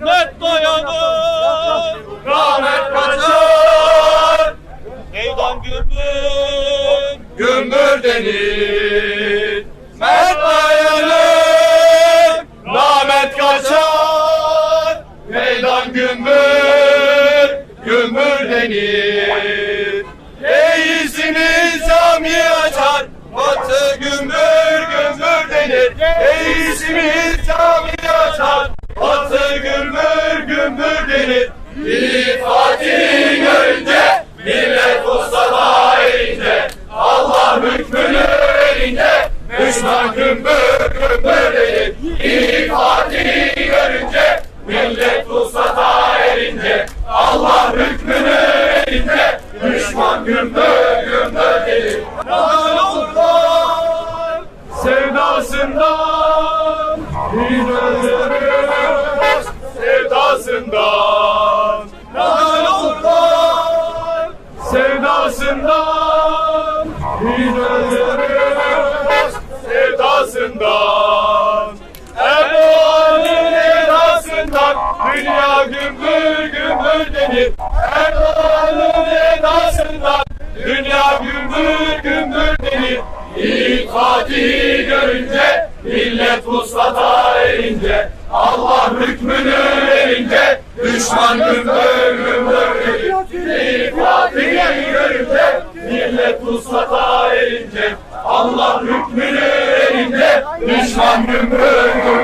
Mert dayanır. Rahmet kaçar Meydan gümbür Gümbür denir. Mert dayanır Rahmet kaçar Meydan gümbür Gümbür denir. Reisimiz cami açar Batı gümbür Fatih görünce Millet Mustafa Allah hükmünü erince Düşman gümbür gümbür Fatih görünce Millet Mustafa Allah hükmünü erince Düşman gümbür gümbür Nalan olurlar sevdasından sevdasından sevdasından Biz ölürüz sevdasından Erdoğan'ın edasından dünya gümbür gümbür denir. Erdoğan'ın edasından dünya gümbür gümbür denir. İlk Fatih'i görünce millet Mustafa erince Allah hükmünü verince düşman gümbür denir. İlk Görünce millet Mustafa erince Allah hükmünü verince düşman gümbür